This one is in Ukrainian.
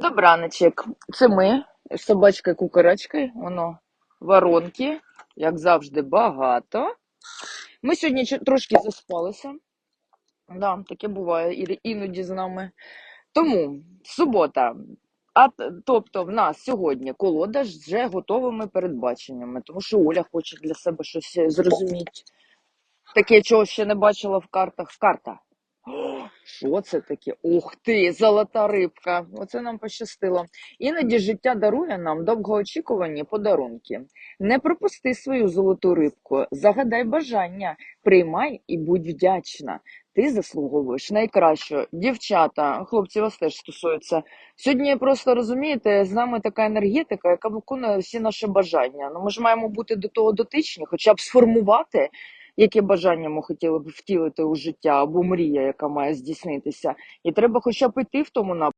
Добраночек. Це ми з собачкою кукарачкою. Воно воронки, як завжди, багато. Ми сьогодні трошки заспалися. Да, таке буває іноді з нами. Тому субота. А тобто в нас сьогодні колода з вже готовими передбаченнями, тому що Оля хоче для себе щось е, зрозуміти. Таке, чого ще не бачила в картах. Карта. Що це таке? Ух ти, золота рибка. Оце нам пощастило. Іноді життя дарує нам довгоочікувані подарунки. Не пропусти свою золоту рибку, загадай бажання, приймай і будь вдячна. Ти заслуговуєш найкращого. Дівчата, хлопці, вас теж стосується. Сьогодні просто розумієте, з нами така енергетика, яка виконує всі наші бажання. Ну ми ж маємо бути до того дотичні, хоча б сформувати яке бажання ми хотіли б втілити у життя, або мрія, яка має здійснитися. І треба хоча б йти в тому напрямку.